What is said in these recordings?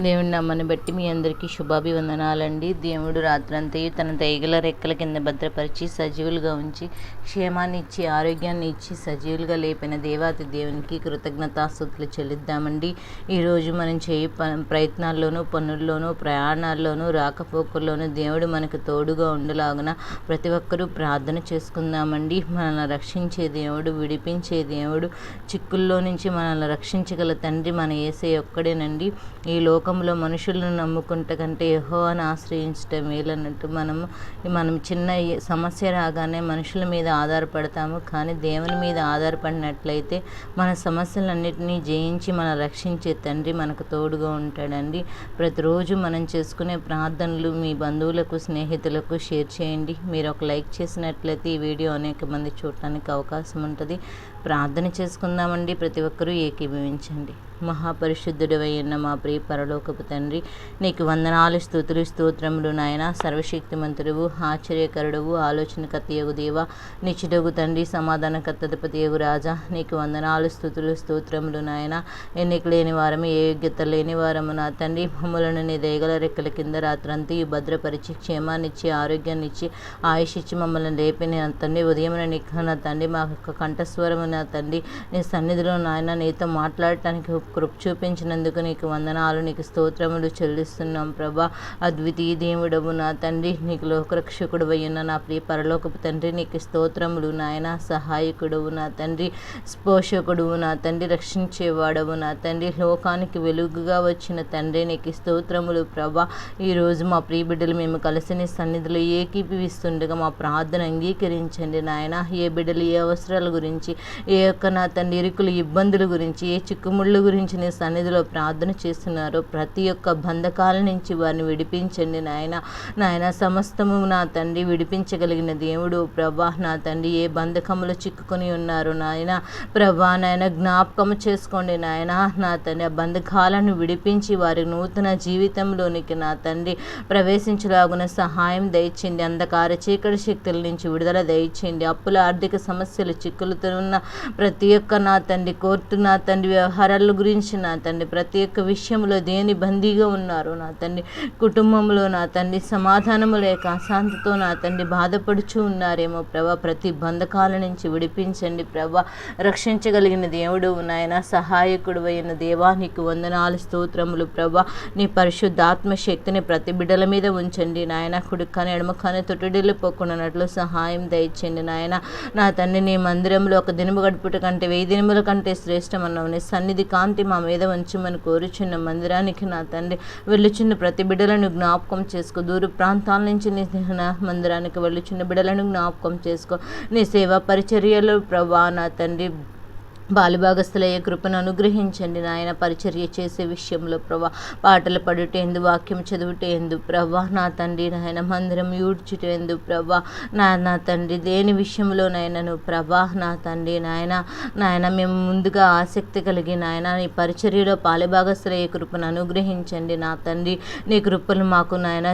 దేవుని నమ్మని బట్టి మీ అందరికీ శుభాభివందనాలండి. దేవుడు రాత్రంతయు తన దయగల రెక్కల కింద భద్రపరిచి సజీవులుగా ఉంచి క్షేమాన్ని ఇచ్చి ఆరోగ్యాన్ని ఇచ్చి సజీవులుగా లేపిన దేవాతి దేవునికి కృతజ్ఞతాస్తుతులు చెల్లిద్దామండి. ఈరోజు మనం చేయి ప ప్రయత్నాల్లోనూ పనుల్లోనూ ప్రయాణాల్లోనూ రాకపోకల్లోనూ దేవుడు మనకు తోడుగా ఉండలాగున ప్రతి ఒక్కరూ ప్రార్థన చేసుకుందామండి. మనల్ని రక్షించే దేవుడు విడిపించే దేవుడు చిక్కుల్లో నుంచి మనల్ని రక్షించగల తండ్రి మన ఏసే ఒక్కడేనండి. ఈ లోకంలో మనుషులను నమ్ముకుంట కంటే యెహోవాను ఆశ్రయించటం మేలన్నట్టు మనము మనం చిన్న సమస్య రాగానే మనుషుల మీద ఆధారపడతాము. కానీ దేవుని మీద ఆధారపడినట్లయితే మన సమస్యలన్నింటినీ జయించి మన రక్షించే తండ్రి మనకు తోడుగా ఉంటాడండి. ప్రతిరోజు మనం చేసుకునే ప్రార్థనలు మీ బంధువులకు స్నేహితులకు షేర్ చేయండి. మీరు ఒక లైక్ చేసినట్లయితే ఈ వీడియో అనేక మంది చూడటానికి అవకాశం ఉంటుంది. ప్రార్థన చేసుకుందామండి. ప్రతి ఒక్కరూ ఏకీభవించండి. మహాపరిశుద్ధుడు అయిన మా ప్రియ పరలోకపు తండ్రి నీకు వందనాలు స్థుతులు స్తోత్రములు నాయన. సర్వశక్తిమంతుడువు ఆశ్చర్యకరుడువు ఆలోచనకర్తయగు దేవ. నిచ్చుడగు తండ్రి సమాధానకర్తపతియగు రాజా. నీకు వందనాలు స్థుతులు స్తోత్రములు నాయన. ఎన్నిక లేని వారము ఏ యోగ్యత లేని వారము నా తండ్రి. మమ్మలను నీ దేగల రెక్కల కింద రాత్రంతా ఈ భద్రపరిచి క్షేమాన్నిచ్చి ఆరోగ్యాన్ని ఇచ్చి ఆయుష్ ఇచ్చి మమ్మల్ని లేపి నా తండ్రి ఉదయం నీకు నా తండ్రి మా యొక్క కంఠస్వరము నా తండ్రి నీ సన్నిధిలో నాయన నీతో మాట్లాడటానికి కృప చూపించినందుకు నీకు వందనాలు నీకు స్తోత్రములు చెల్లిస్తున్నాం ప్రభా. అద్వితీయ దేవుడవు నా తండ్రి నీకు లోకరక్షకుడు అయ్యున్న నా ప్రియ పరలోకపు తండ్రి నీకు స్తోత్రములు నాయన సహాయకుడువు నా తండ్రి పోషకుడువు నా తండ్రి రక్షించేవాడవు నా తండ్రి లోకానికి వెలుగుగా వచ్చిన తండ్రి నీకు స్తోత్రములు ప్రభా. ఈరోజు మా ప్రియ బిడ్డలు మేము కలిసి నీ సన్నిధిలో ఏకీపిస్తుండగా మా ప్రార్థన అంగీకరించండి నాయన. ఏ బిడ్డలు ఏ అవసరాల గురించి ఏ యొక్క నా తండ్రి ఇరుకులు ఇబ్బందుల గురించి ఏ చిక్కుముళ్ళు గురించి నీ సన్నిధిలో ప్రార్థన చేస్తున్నారో ప్రతి ఒక్క బంధకాల నుంచి వారిని విడిపించండి నాయన. నాయన సమస్తము నా తండ్రి విడిపించగలిగిన దేవుడు. ప్రభా నా తండ్రి ఏ బంధకములు చిక్కుకొని ఉన్నారు నాయన. ప్రభా నాయన జ్ఞాపకము చేసుకోండి నాయన. నా తండ్రి ఆ బంధకాలను విడిపించి వారి నూతన జీవితంలోనికి నా తండ్రి ప్రవేశించలాగున సహాయం దయచేయండి. అంధకార చీకటి శక్తుల నుంచి విడుదల దయచేయండి. అప్పుల ఆర్థిక సమస్యలు చిక్కులతో ఉన్న ప్రతి ఒక్క నా తండ్రి కోర్టు నా తండ్రి వ్యవహారాల గురించి నా తండ్రి ప్రతి ఒక్క విషయంలో దేని బందీగా ఉన్నారు నా తండ్రి కుటుంబంలో నా తండ్రి సమాధానము లేక అశాంతితో నా తండ్రి బాధపడుచు ఉన్నారేమో ప్రభా ప్రతి బంధకాల నుంచి విడిపించండి ప్రభా. రక్షించగలిగిన దేవుడు నాయన సహాయకుడు అయిన దేవా నీకు వందనాలు స్తోత్రములు ప్రభా. నీ పరిశుద్ధాత్మ శక్తిని ప్రతి బిడ్డల మీద ఉంచండి. నాయన కుడికని ఎడమకని తొట్టుడిల్లు పోకున్నట్లు సహాయం దయచండి నాయన నా తండ్రి నీ మందిరంలో ఒక దినము గడుపుట కంటే వెయ్యి దినముల కంటే శ్రేష్టమన్నావు నీ సన్నిధి కాంతి మా మీద ఉంచమని కోరుచున్న మందిరానికి నా తండ్రి వెళ్ళుచున్న ప్రతి బిడ్డలను జ్ఞాపకం చేసుకో. దూర ప్రాంతాల నుంచి నీ మందిరానికి వెళ్ళుచున్న బిడ్డలను జ్ఞాపకం చేసుకో. నీ సేవా పరిచర్యలు ప్రభా నా తండ్రి బాలుభాగస్థులయ్యే కృపను అనుగ్రహించండి నాయన. పరిచర్య చేసే విషయంలో ప్రభా పాటలు పడుటేందు వాక్యం చదువుటేందు ప్రభా నా తండ్రి నాయన మందిరం యూడ్చుటేందు ప్రభా నా నా తండ్రి దేని విషయంలోనైనాను ప్రభా నా తండ్రి నాయన నాయన మేము ముందుగా ఆసక్తి కలిగి నాయన నీ పరిచర్యలో పాలుభాగస్థులయ్యే కృపను అనుగ్రహించండి నా తండ్రి. నీ కృపలు మాకు నాయన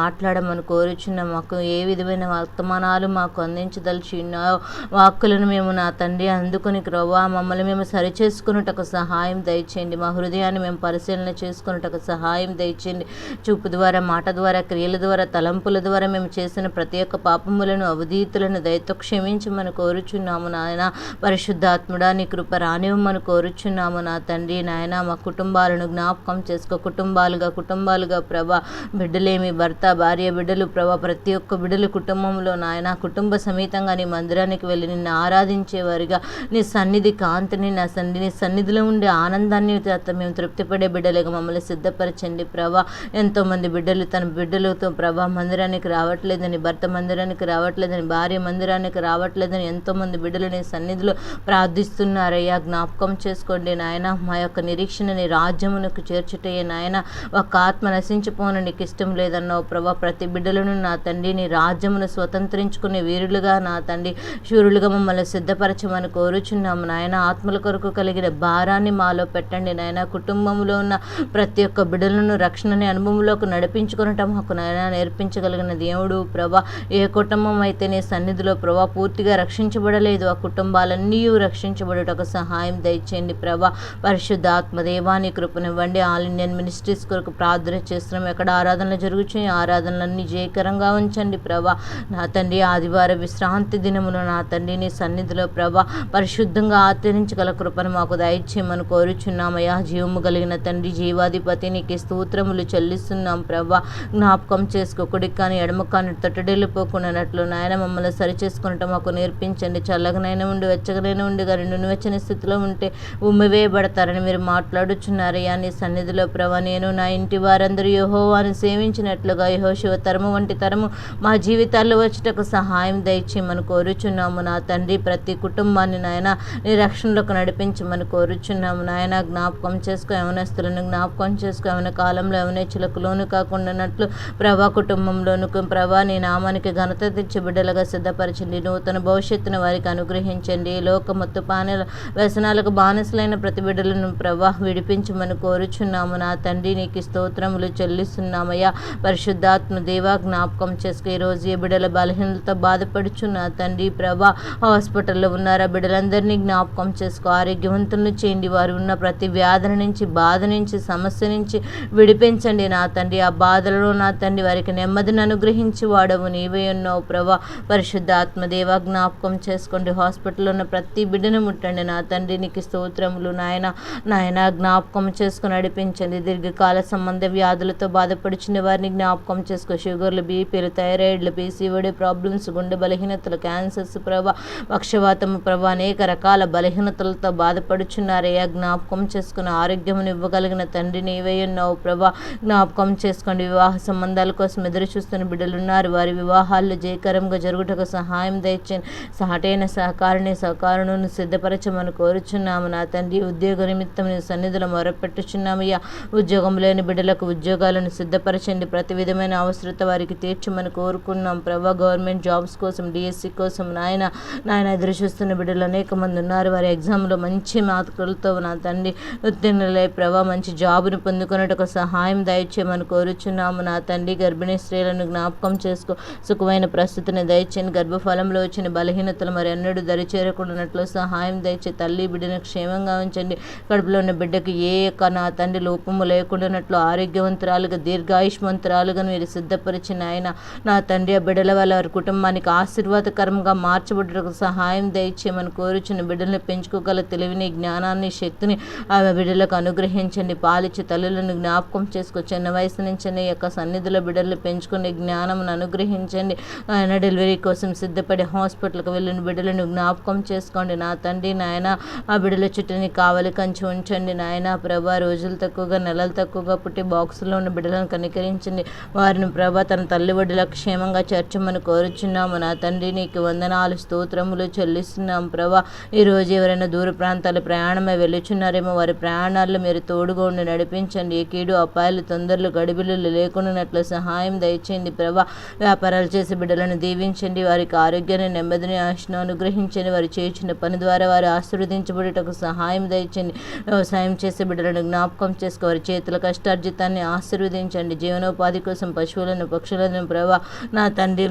మాట్లాడమని కోరుచున్న మాకు ఏ విధమైన వర్తమానాలు మాకు అందించదలిచి ఉన్నాయో వాక్కులను మేము నా తండ్రి అందుకుని ప్రభువా మమ్మల్ని మేము సరిచేసుకున్నటకు సహాయం దయచేయండి. మా హృదయాన్ని మేము పరిశీలన చేసుకున్నటకు సహాయం దయచేయండి. చూపు ద్వారా మాట ద్వారా క్రియల ద్వారా తలంపుల ద్వారా మేము చేసిన ప్రతి ఒక్క పాపములను అవధీతులను దయతో క్షమించమని కోరుచున్నాము నాయన. పరిశుద్ధాత్ముడా నీ కృప రానివ్వమని కోరుచున్నాము నా తండ్రి నాయన. మా కుటుంబాలను జ్ఞాపకం చేసుకో. కుటుంబాలుగా కుటుంబాలుగా ప్రభా బిడ్డలేమి భర్త భార్య బిడ్డలు ప్రభా ప్రతి ఒక్క బిడ్డలు కుటుంబంలో నాయన కుటుంబ సమేతంగా నీ మందిరానికి వెళ్ళి నిన్ను ఆరాధించేవారిగా. నీ సన్నిధి కాంతిని నా సన్నిధి సన్నిధిలో ఉండే ఆనందాన్ని మేము తృప్తిపడే బిడ్డలుగా మమ్మల్ని సిద్ధపరచండి ప్రభా. ఎంతోమంది బిడ్డలు తన బిడ్డలతో ప్రభా మందిరానికి రావట్లేదని భర్త మందిరానికి రావట్లేదని భార్య మందిరానికి రావట్లేదని ఎంతోమంది బిడ్డలు నీ సన్నిధిలో ప్రార్థిస్తున్నారయ్యా. జ్ఞాపకం చేసుకోండి నాయన. మా యొక్క నిరీక్షణని రాజ్యమునకు చేర్చుటయ్యే నాయన. ఒక ఆత్మ నశించిపోను నీకు ఇష్టం లేదన్నావు ప్రభా. ప్రతి బిడ్డలను నా తండ్రి నీ రాజ్యమును స్వతంత్రించుకునే వీరులుగా నా తండ్రి శూరులుగా మమ్మల్ని సిద్ధపరచమని కోరుచున్నాము నాయన. నాయన ఆత్మల కొరకు కలిగిన భారాన్ని మాలో పెట్టండి నాయన. కుటుంబంలో ఉన్న ప్రతి ఒక్క బిడలను రక్షణని అనుభవంలోకి నడిపించుకునటం మాకు నాయన నేర్పించగలిగిన దేవుడు. ప్రభా ఏ కుటుంబం అయితే నీ సన్నిధిలో ప్రభా పూర్తిగా రక్షించబడలేదు. ఆ కుటుంబాలన్నీ రక్షించబడుటకు సహాయం దయచేయండి ప్రభా. పరిశుద్ధాత్మ దేవాని కృపనివ్వండి. ఆల్ ఇండియన్ మినిస్ట్రీస్ కొరకు ప్రార్థన చేస్తున్నాం. ఎక్కడ ఆరాధనలు జరుగుతున్నాయి ఆరాధనలన్నీ జయకరంగా ఉంచండి ప్రభా. నా తండ్రి ఆదివారం విశ్రాంతి దినమున నా తండ్రి నీ సన్నిధిలో ప్రభా పరిశుద్ధంగా ఆచరించగల కృపను మాకు దయచేయమని కోరుచున్నామయ్యా. జీవము కలిగిన తండ్రి జీవాధిపతి నీకు స్తోత్రములు చెల్లిస్తున్నాం ప్రభా. జ్ఞాపకం చేసుకో కుడికి కానీ ఎడమ కానీ తొట్టడెళ్ళిపోకుండానట్లు నాయన మమ్మల్ని సరిచేసుకున్నట్టు మాకు నేర్పించండి. చల్లగనైనా ఉండి వెచ్చగనైనా ఉండి రెండు నువ్వెచ్చని స్థితిలో ఉంటే ఉమ్మివేయబడతారని మీరు మాట్లాడుచున్నారయ్యా. నీ సన్నిధిలో ప్రభా నేను నా ఇంటి వారందరూ యహోవాను సేవించినట్లుగా యహోశివ తరము వంటి తరము మా జీవితాల్లో వచ్చేటకు సహాయం దయచేయమని కోరుచున్నాము. నా తండ్రి ప్రతి కుటుంబాన్ని నాయన నీ రక్షణలోకి నడిపించమని కోరుచున్నాము. నాయన జ్ఞాపకం చేసుకో యవనస్తులను జ్ఞాపకం చేసుకో యవన కాలంలో యవనేచ్చులకు లోను కాకుండానట్లు ప్రభా కుటుంబంలోను ప్రభా నీ నామానికి ఘనత తెచ్చి బిడ్డలుగా సిద్ధపరచండి. నూతన భవిష్యత్తును వారికి అనుగ్రహించండి. లోక మొత్తం పానీల వ్యసనాలకు బానిసలైన ప్రతి బిడ్డలను ప్రభా విడిపించమని కోరుచున్నాము. నా తండ్రి నీకు స్తోత్రములు చెల్లిస్తున్నామయ్యా. పరిశుద్ధాత్మ దేవా జ్ఞాపకం చేసుకు. ఈరోజు ఈ బిడ్డల బలహీనలతో బాధపడుచున్న తండ్రి ప్రభా హాస్పిటల్లో ఉన్నారా? బిడ్డలందరినీ జ్ఞాపకం చేసుకో. ఆరోగ్యవంతులను చేయండి. వారు ఉన్న ప్రతి వ్యాధుల నుంచి బాధ నుంచి సమస్య నుంచి విడిపించండి నా తండ్రి. ఆ బాధలలో నా తండ్రి వారికి నెమ్మదిని అనుగ్రహించి వాడవు. నీవే ఉన్నావు ప్రభా పరిశుద్ధాత్మ జ్ఞాపకం చేసుకోండి. హాస్పిటల్లో ఉన్న ప్రతి బిడ్డను ముట్టండి. నా తండ్రి నీకు స్తోత్రములు నాయన. నాయన జ్ఞాపకం చేసుకుని నడిపించండి. దీర్ఘకాల సంబంధ వ్యాధులతో బాధపడుచున్న వారిని జ్ఞాపకం చేసుకో. షుగర్లు బీపీలు థైరాయిడ్లు పీసీఓడి ప్రాబ్లమ్స్ గుండె బలహీనతలు క్యాన్సర్స్ ప్రభా పక్షవాతము ప్రభా అనేక రకాల బలహీనతలతో బాధపడుచున్నారయ్యా జ్ఞాపకం చేసుకుని ఆరోగ్యమును ఇవ్వగలిగిన తండ్రి నీవే ఉన్నావు ప్రభా. జ్ఞాపకం చేసుకోండి. వివాహ సంబంధాల కోసం ఎదురు చూస్తున్న బిడ్డలు ఉన్నారు వారి వివాహాల్లో జయకరంగా జరుగుటకు సహాయం దయచేయండి. సాటైన సహకారిని సహకారులను సిద్ధపరచమని కోరుచున్నాము. నా తండ్రి ఉద్యోగ నిమిత్తం నీ సన్నిధిలో మొరపెట్టుచున్నామయ్యా. ఉద్యోగం లేని బిడ్డలకు ఉద్యోగాలను సిద్ధపరచండి. ప్రతి విధమైన అవసరత వారికి తీర్చమని కోరుకున్నాం ప్రభా. గవర్నమెంట్ జాబ్స్ కోసం డిఎస్సి కోసం నాయన నాయన ఎదురు చూస్తున్న బిడ్డలు అనేక మంది ఉన్నారు వారి ఎగ్జామ్లో మంచి మార్కులతో నా తండ్రి ఉత్తీర్ణులై ప్రభా మంచి జాబును పొందుకున్నట్టుకు సహాయం దయచేయమని కోరుచున్నాము. నా తండ్రి గర్భిణీ స్త్రీలను జ్ఞాపకం చేసుకో సుఖమైన ప్రస్తుతిని దయచేయని గర్భఫలంలో వచ్చిన బలహీనతలు మరి ఎన్నడూ దరి సహాయం దయచే తల్లి బిడ్డను క్షేమంగా ఉంచండి. కడుపులో ఉన్న బిడ్డకు ఏ యొక్క నా తండ్రి లోపము లేకుండానట్లు ఆరోగ్యవంతురాలుగా దీర్ఘాయుష్మంతురాలుగా మీరు సిద్ధపరిచిన ఆయన నా తండ్రి ఆ బిడ్డల వల్ల వారి కుటుంబానికి ఆశీర్వాదకరంగా మార్చబడ్డకు సహాయం దయచేయమని కోరుచున్న బిడ్డలను పెంచుకోగల తెలివిని జ్ఞానాన్ని శక్తిని ఆ బిడ్డలకు అనుగ్రహించండి. పాలిచ్చి తల్లులను జ్ఞాపకం చేసుకో. చిన్న వయసు నుంచి ఈ యొక్క సన్నిధిలో బిడ్డలు పెంచుకునే జ్ఞానమును అనుగ్రహించండి. ఆయన డెలివరీ కోసం సిద్ధపడి హాస్పిటల్కి వెళ్ళిన బిడ్డలను జ్ఞాపకం చేసుకోండి. నా తండ్రి నాయన ఆ బిడ్డల చుట్టూని కావలి కంచి ఉంచండి. నాయన ప్రభా రోజులు తక్కువగా నెలలు తక్కువగా పుట్టి బాక్సులో ఉన్న బిడ్డలను కనికరించండి. వారిని ప్రభా తన తల్లి బిడ్డల క్షేమంగా చేర్చమని కోరుచున్నాము. నా తండ్రి నీకు వందనాలు స్తోత్రములు చెల్లిస్తున్నాం ప్రభా ఈరోజు ఎవరైనా దూర ప్రాంతాల ప్రయాణమై వెళ్ళుచున్నారేమో వారి ప్రయాణాల్లో మీరు తోడుగా ఉండి నడిపించండి. ఏ కీడు అపాయాలు తొందరలు గడిబిలు లేకున్నట్లు సహాయం దయచేయండి. ప్రభా వ్యాపారాలు చేసే బిడ్డలను దీవించండి. వారికి ఆరోగ్యాన్ని నెమ్మదిని ఆశను అనుగ్రహించండి. వారు చేయించిన పని ద్వారా వారు ఆశీర్వదించబడేటకు సహాయం దయచండి వ్యవసాయం చేసే బిడ్డలను జ్ఞాపకం చేసుకో. వారి చేతుల కష్టార్జితాన్ని ఆశీర్వదించండి. జీవనోపాధి కోసం పశువులను పక్షులను ప్రభా నా తండ్రి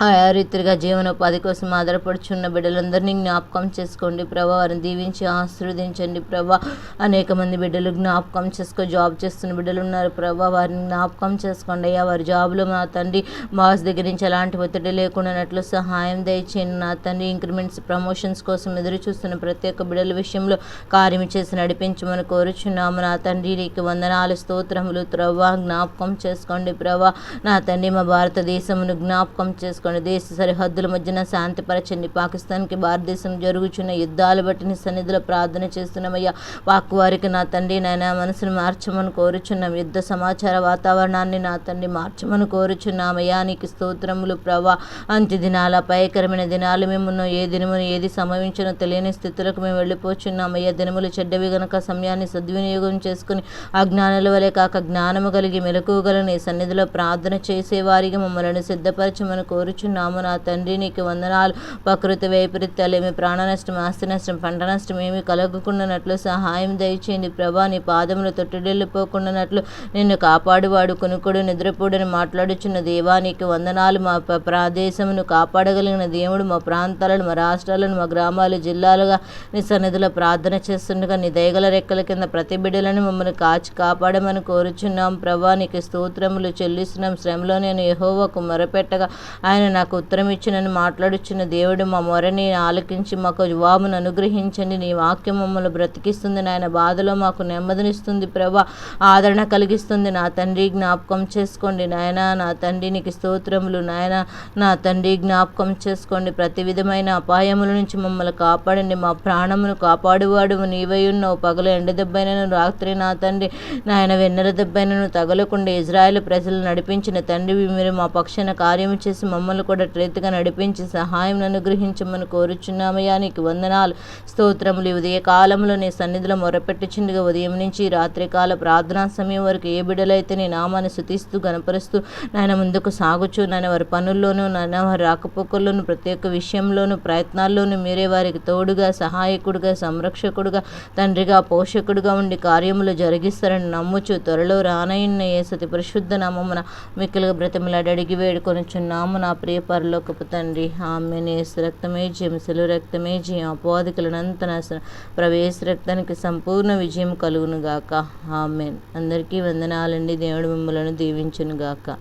రీతిగా జీవనోపాధి కోసం ఆధారపడుచున్న బిడ్డలందరినీ జ్ఞాపకం చేసుకోండి ప్రభా. వారిని దీవించి ఆశీర్వదించండి ప్రభా. అనేక మంది బిడ్డలు జ్ఞాపకం చేసుకో జాబ్ చేస్తున్న బిడ్డలు ఉన్నారు ప్రభా. వారిని జ్ఞాపకం చేసుకోండి అయ్యా. వారి జాబ్లో మా తండ్రి బాస్ దగ్గర నుంచి ఎలాంటి ఒత్తిడి లేకుండానట్లు సహాయం దయచేయండి నా తండ్రి. ఇంక్రిమెంట్స్ ప్రమోషన్స్ కోసం ఎదురు చూస్తున్న ప్రతి ఒక్క బిడ్డల విషయంలో కార్యం చేసి నడిపించమని కోరుచున్నాము. నా తండ్రి నీకు వందనాలు స్తోత్రములు త్రవ్వ జ్ఞాపకం చేసుకోండి ప్రభా. నా తండ్రి మా భారతదేశమును జ్ఞాపకం చేసుకోండి దేశ సరిహద్దుల మధ్యన శాంతిపరచండి. పాకిస్తాన్కి భారతదేశం జరుగుచున్న యుద్ధాలు బట్టి నీ సన్నిధిలో ప్రార్థన చేస్తున్నామయ్యా. వాక్కు వారికి నా తండ్రి నాయన మనసును మార్చమని కోరుచున్నాం. యుద్ధ సమాచార వాతావరణాన్ని నా తండ్రి మార్చమని కోరుచున్నామయ్యా. నీకు స్తోత్రములు ప్రభా. అంత్య దినాల భయకరమైన దినాలు మేమున్నో ఏ దినమును ఏది సంభవించినో తెలియని స్థితులకు మేము వెళ్ళిపోచున్నామయ్యా. దినములు చెడ్డవి గనక సమయాన్ని సద్వినియోగం చేసుకుని అజ్ఞానుల వలె కాక జ్ఞానము కలిగి మెలకువగలని సన్నిధిలో ప్రార్థన చేసేవారిగా మమ్మల్ని సిద్ధపరచమని కోరు కోరుచున్నాము నా తండ్రి నీకు వందనాలు. ప్రకృతి వైపరీత్యాలు ఏమి ప్రాణ నష్టం ఆస్తి నష్టం పంట నష్టం ఏమి కలగకుండానట్లు సహాయం దయచేయండి ప్రభా. నీ పాదములు తొట్టుడెళ్ళిపోకుండానట్లు నిన్ను కాపాడువాడు కొనుక్కుడు నిద్రపోడని మాట్లాడుచున్న దేవా నీకు వందనాలు. మా ప్రదేశమును కాపాడగలిగిన దేవుడు మా ప్రాంతాలను మా రాష్ట్రాలను మా గ్రామాలు జిల్లాలుగా నీ సన్నిధిలో ప్రార్థన చేస్తుండగా నీ దయగల రెక్కల కింద ప్రతి బిడ్డలను మమ్మల్ని కాచి కాపాడమని కోరుచున్నాం. ప్రభా నీకు స్తోత్రములు చెల్లిస్తున్నాం. శ్రమలో నేను యహోవకు మొరపెట్టగా ఆయన నాకు ఉత్తరం ఇచ్చినని మాట్లాడుచున్న దేవుడు మా మొరని ఆలకించి మాకు జవాబును అనుగ్రహించండి. నీ వాక్యం మమ్మల్ని బ్రతికిస్తుంది. నాయన బాధలో మాకు నెమ్మదినిస్తుంది. ప్రభా ఆదరణ కలిగిస్తుంది. నా తండ్రి జ్ఞాపకం చేసుకోండి. నాయన నా తండ్రి నీకు స్తోత్రములు. నాయన నా తండ్రి జ్ఞాపకం చేసుకోండి. ప్రతి విధమైన అపాయముల నుంచి మమ్మల్ని కాపాడండి. మా ప్రాణమును కాపాడువాడు. నీవై ఉన్నావు పగలు ఎండ దెబ్బైనను రాత్రి నా తండ్రి నాయన వెన్నెల దెబ్బైనను తగలకుండా ఇజ్రాయెల్ ప్రజలు నడిపించిన తండ్రి మీరు మా పక్షాన కార్యము చేసి మమ్మల్ని కూడా రీతిగా నడిపించి సహాయం అనుగ్రహించమని కోరుచున్నామయ్యా నీకు వందనాలు. స్తోత్రములు. ఉదయ కాలంలో నీ సన్నిధిలో మొరపెట్టుచుండగా ఉదయం నుంచి రాత్రికాల ప్రార్థనా సమయం వరకు ఏ బిడ్డలైతే నీ నామాన్ని శుతిస్తూ గనపరుస్తూ నాయన ముందుకు సాగుచు నాయన వారి పనుల్లోనూ నాయన వారి రాకపోకల్లోనూ ప్రతి ఒక్క విషయంలోనూ ప్రయత్నాల్లోనూ మీరే వారికి తోడుగా సహాయకుడుగా సంరక్షకుడుగా తండ్రిగా పోషకుడుగా ఉండి కార్యములు జరిగిస్తారని నమ్ముచు త్వరలో రానయ్యన్న ఏ సతి పరిశుద్ధ నామమున మిక్కలుగా బ్రతిమలాడి అడిగి వేడుకొనుచున్నాము. నా ప్రియ పరలోకపు తండ్రి. ఆమె నేసు రక్తమే జయం సెలు రక్తమే జయం అపోధికులనంత నాశనం ప్రవేశ రక్తానికి సంపూర్ణ విజయం కలుగును గాక. ఆమెన్. అందరికీ వందనాలండి. దేవుడు మిమ్మలను దీవించును గాక.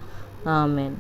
ఆమెన్.